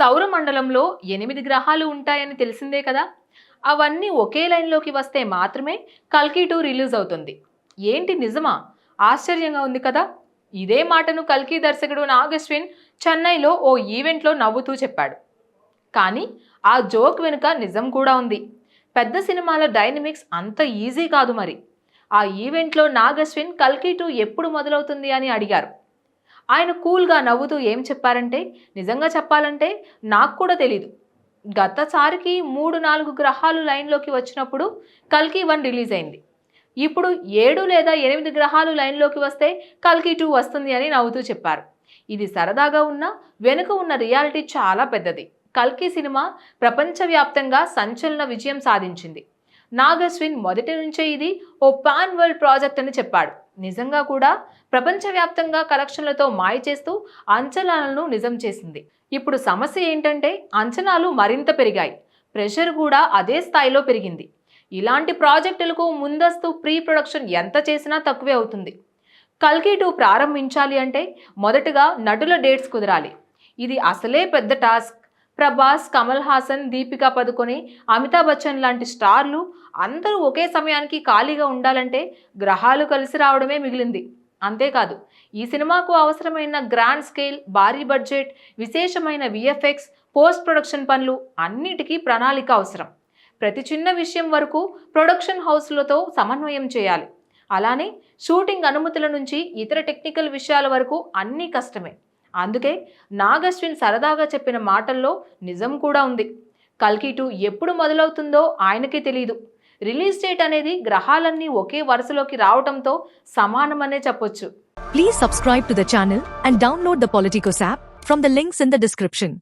సౌరమండలంలో ఎనిమిది గ్రహాలు ఉంటాయని తెలిసిందే కదా? అవన్నీ ఒకే లైన్లోకి వస్తే మాత్రమే కల్కి టూ రిలీజ్ అవుతుంది. ఏంటి నిజమా? ఆశ్చర్యంగా ఉంది కదా? ఇదే మాటను కల్కి దర్శకుడు నాగశ్విన్ చెన్నైలో ఓ ఈవెంట్లో నవ్వుతూ చెప్పాడు. కానీ ఆ జోక్ వెనుక నిజం కూడా ఉంది. పెద్ద సినిమాల డైనమిక్స్ అంత ఈజీ కాదు మరి. ఆ ఈవెంట్లో నాగశ్విన్ కల్కి టూ ఎప్పుడు మొదలవుతుంది అని అడిగారు. ఆయన కూల్గా నవ్వుతూ ఏం చెప్పారంటే నిజంగా చెప్పాలంటే నాకు కూడా తెలీదు. గతసారికి మూడు నాలుగు గ్రహాలు లైన్లోకి వచ్చినప్పుడు కల్కి వన్ రిలీజ్ అయింది. ఇప్పుడు ఏడు లేదా ఎనిమిది గ్రహాలు లైన్లోకి వస్తే కల్కి టూ వస్తుంది అని నవ్వుతూ చెప్పారు. ఇది సరదాగా ఉన్న వెనుక ఉన్న రియాలిటీ చాలా పెద్దది. కల్కి సినిమా ప్రపంచవ్యాప్తంగా సంచలన విజయం సాధించింది. నాగస్విన్ మొదటి నుంచే ఇది ఓ పాన్ వరల్డ్ ప్రాజెక్ట్ అని చెప్పాడు. నిజంగా కూడా ప్రపంచవ్యాప్తంగా కలెక్షన్లతో మాయ చేస్తూ అంచనాలను నిజం చేసింది. ఇప్పుడు సమస్య ఏంటంటే అంచనాలు మరింత పెరిగాయి. ప్రెషర్ కూడా అదే స్థాయిలో పెరిగింది. ఇలాంటి ప్రాజెక్టులకు ముందస్తు ప్రీ ప్రొడక్షన్ ఎంత చేసినా తక్కువే అవుతుంది. కల్కి టూ ప్రారంభించాలి అంటే మొదటగా నటుల డేట్స్ కుదరాలి. ఇది అసలే పెద్ద టాస్క్. ప్రభాస్ కమల్ హాసన్ దీపికా పదుకొని అమితాబ్ బచ్చన్ లాంటి స్టార్లు అందరూ ఒకే సమయానికి ఖాళీగా ఉండాలంటే గ్రహాలు కలిసి రావడమే మిగిలింది. అంతేకాదు ఈ సినిమాకు అవసరమైన గ్రాండ్ స్కేల్ భారీ బడ్జెట్ విశేషమైన విఎఫ్ఎక్స్ పోస్ట్ ప్రొడక్షన్ పనులు అన్నిటికీ ప్రణాళిక అవసరం. ప్రతి చిన్న విషయం వరకు ప్రొడక్షన్ హౌస్లతో సమన్వయం చేయాలి. అలానే షూటింగ్ అనుమతుల నుంచి ఇతర టెక్నికల్ విషయాల వరకు అన్నీ కష్టమే. అందుకే నాగశ్విన్ సరదాగా చెప్పిన మాటల్లో నిజం కూడా ఉంది. కల్కి టూ ఎప్పుడు మొదలవుతుందో ఆయనకే తెలియదు రిలీజ్ డేట్ అనేది గ్రహాలన్నీ ఒకే వరుసలోకి రావటంతో సమానమనే చెప్పొచ్చు. Please subscribe to the channel and download the Politicos app from the links in the description